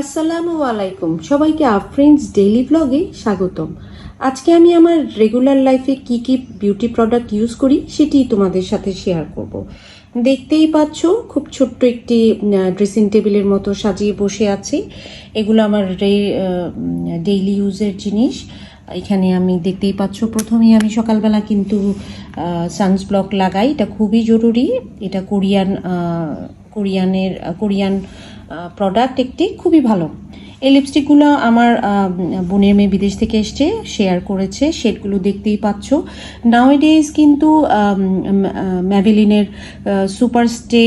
আসসালামু আলাইকুম। সবাইকে আফ্রেন্স ডেইলি ব্লগে স্বাগতম। আজকে আমি আমার রেগুলার লাইফে কি কি বিউটি প্রোডাক্ট ইউজ করি সেটি তোমাদের সাথে শেয়ার করব। দেখতেই পাচ্ছ, খুব ছোট্ট একটি ড্রেসিং টেবিলের মতো সাজিয়ে বসে আছি। এগুলো আমার ডেইলি ইউজের জিনিস। এখানে আমি দেখতেই পাচ্ছ, প্রথমেই আমি সকালবেলা কিন্তু সানস ব্লক লাগাই। এটা খুবই জরুরি। এটা কোরিয়ান কোরিয়ানের কোরিয়ান প্রোডাক্ট একটি খুবই ভালো। এই লিপস্টিকগুলো আমার বোনের মেয়ে বিদেশ থেকে এসছে শেয়ার করেছে শেডগুলো দেখতেই পাচ্ছ। নাও ডেজ কিন্তু ম্যাভেলিনের সুপার স্টে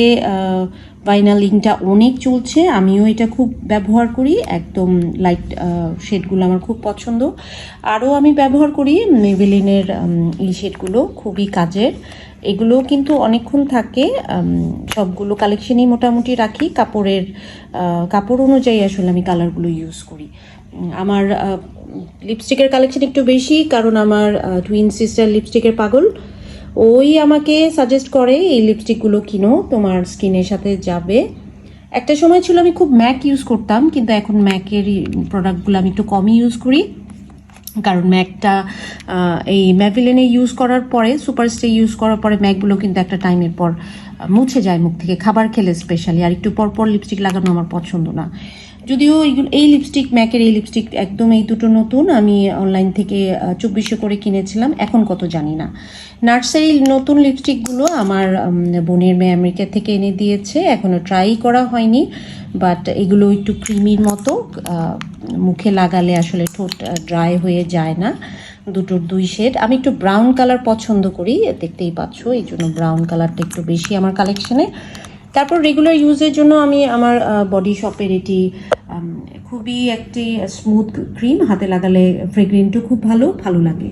ভাইনালিংটা অনেক চলছে, আমিও এটা খুব ব্যবহার করি, একদম লাইট শেডগুলো আমার খুব পছন্দ। আরও আমি ব্যবহার করি মেভেলিনের এই শেডগুলো খুবই কাজের। এগুলো কিন্তু অনেকক্ষণ থাকে সবগুলো কালেকশনই মোটামুটি রাখি, কাপড়ের কাপড় অনুযায়ী আসলে আমি কালারগুলো ইউজ করি। আমার লিপস্টিকের কালেকশন একটু বেশি, কারণ আমার টুইন সিস্টার লিপস্টিকের পাগল। ওই আমাকে সাজেস্ট করে এই লিপস্টিকগুলো কিনো, তোমার স্কিনের সাথে যাবে। একটা সময় ছিল আমি খুব ম্যাক ইউজ করতাম, কিন্তু এখন ম্যাকের প্রোডাক্টগুলো আমি একটু কমই ইউজ করি। কারণ ম্যাকটা এই ম্যাভিলেনে ইউজ করার পরে সুপারস্টে ইউজ করার পরে ম্যাকগুলো কিন্তু একটা টাইমের পর মুছে যায় মুখ থেকে। খাবার খেলে স্পেশালি আর একটু পর পর লিপস্টিক লাগানো আমার পছন্দ না। যদিও এই লিপস্টিক ম্যাকের এই লিপস্টিক একদম এই দুটো নতুন। আমি অনলাইন থেকে চব্বিশশো করে কিনেছিলাম। এখন কত জানি না। নার্সারি নতুন লিপস্টিকগুলো আমার বোনের মেয়ে আমেরিকা থেকে এনে দিয়েছে। এখনও ট্রাই করা হয়নি। বাট এগুলো একটু ক্রিমির মতো মুখে লাগালে আসলে ঠোঁট ড্রাই হয়ে যায় না। দুটোর দুই শেড আমি একটু ব্রাউন কালার পছন্দ করি, দেখতেই পাচ্ছ। এই জন্য ব্রাউন কালারটা একটু বেশি আমার কালেকশনে তারপর রেগুলার ইউজের জন্য আমি আমার বডি শপের এটি খুবই একটি স্মুথ ক্রিম হাতে লাগালে ফ্রেগ্রেন্টও খুব ভালো ভালো লাগে।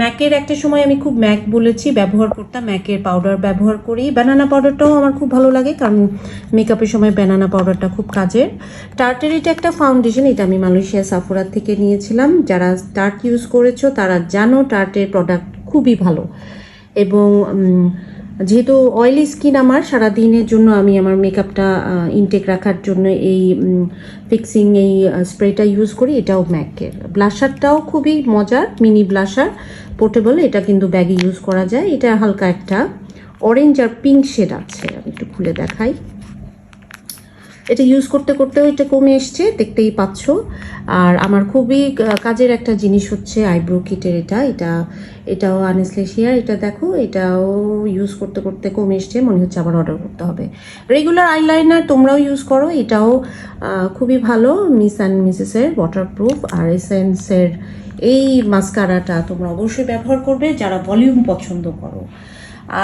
ম্যাকের একটা সময় আমি খুব ম্যাক বলেছি, ব্যবহার করতাম ম্যাকের পাউডার ব্যবহার করি ব্যানানা পাউডারটাও আমার খুব ভালো লাগে, কারণ মেকআপের সময় ব্যানানা পাউডারটা খুব কাজের। টার্টের এটা একটা ফাউন্ডেশন এটা আমি মালয়েশিয়া সাফোরার থেকে নিয়েছিলাম। যারা টার্ট ইউজ করেছ, তারা জানো টার্টের প্রোডাক্ট খুবই ভালো। এবং যেহেতু অয়েলি স্কিন আমার সারা দিনের জন্য আমি আমার মেকআপটা ইনটেক রাখার জন্য এই ফিক্সিং এই স্প্রেটা ইউজ করি, এটাও ম্যাকের ব্লাশারটাও খুবই মজার মিনি ব্লাশার পোর্টেবল এটা কিন্তু ব্যাগে ইউজ করা যায়। এটা হালকা একটা অরেঞ্জ আর পিঙ্ক শেড আছে, আমি একটু খুলে দেখাই। এটা ইউজ করতে করতেও এটা কমে এসছে, দেখতেই পাচ্ছ। আর আমার খুবই কাজের একটা জিনিস হচ্ছে আইব্রো কিটের এটা। এটা, এটাও আনেসলেশিয়ার এটা দেখো, এটাও ইউজ করতে করতে কমে এসছে, মনে হচ্ছে আবার অর্ডার করতে হবে। রেগুলার আইলাইনার তোমরাও ইউজ করো, এটাও খুবই ভালো মিস অ্যান্ড মিসেসের ওয়াটারপ্রুফ আর এসেন্সের এই মাস্কারাটা তোমরা অবশ্যই ব্যবহার করবে, যারা ভলিউম পছন্দ করো।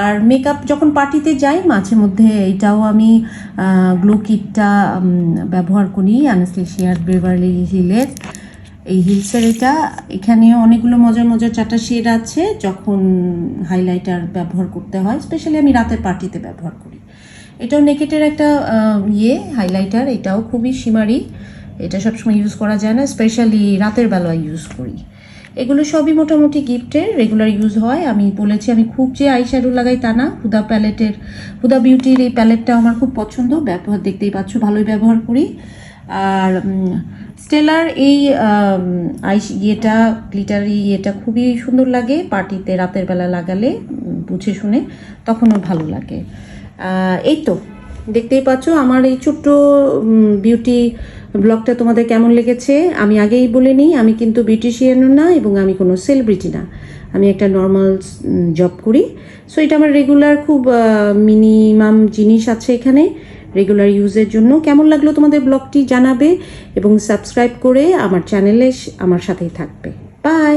আর মেকআপ যখন পার্টিতে যাই, মাঝে মধ্যে এটাও আমি গ্লো কিটটা ব্যবহার করি আনাস্টেশিয়ার বেভারলি হিলের এই হিলসের এটা। এখানে অনেকগুলো মজার মজার চারটা শেড আছে, যখন হাইলাইটার ব্যবহার করতে হয়। স্পেশালি আমি রাতের পার্টিতে ব্যবহার করি। এটাও নেকেটের একটা ইয়ে হাইলাইটার এটাও খুবই সীমারি। এটা সবসময় ইউজ করা যায় না। স্পেশালি রাতের বেলায় ইউজ করি। এগুলো সবই মোটামুটি গিফটের রেগুলার ইউজ হয়। আমি বলেছি, আমি খুব যে আই শ্যাডো লাগাই তা না। হুদা প্যালেটের হুদা বিউটির এই প্যালেটটা আমার খুব পছন্দ। ব্যবহার দেখতেই পাচ্ছ, ভালোই ব্যবহার করি। আর স্টেলার এই আই ইয়েটা গ্লিটারি ইয়েটা খুবই সুন্দর লাগে। পার্টিতে রাতের বেলা লাগালে বুঝে শুনে তখনও ভালো লাগে। এই তো, দেখতেই পাচ্ছ, আমার এই ছোট্ট বিউটি ব্লগটা তোমাদের কেমন লেগেছে? আমি আগেই বলে নিই, আমি কিন্তু বিউটিশিয়ানও না এবং আমি কোনো সেলিব্রিটি না। আমি একটা নর্মাল জব করি। সো এটা আমার রেগুলার খুব মিনিমাম জিনিস আছে এখানে রেগুলার ইউজের জন্য। কেমন লাগল তোমাদের ব্লগটি জানাবে এবং সাবস্ক্রাইব করে আমার চ্যানেলে আমার সাথেই থাকবে। বাই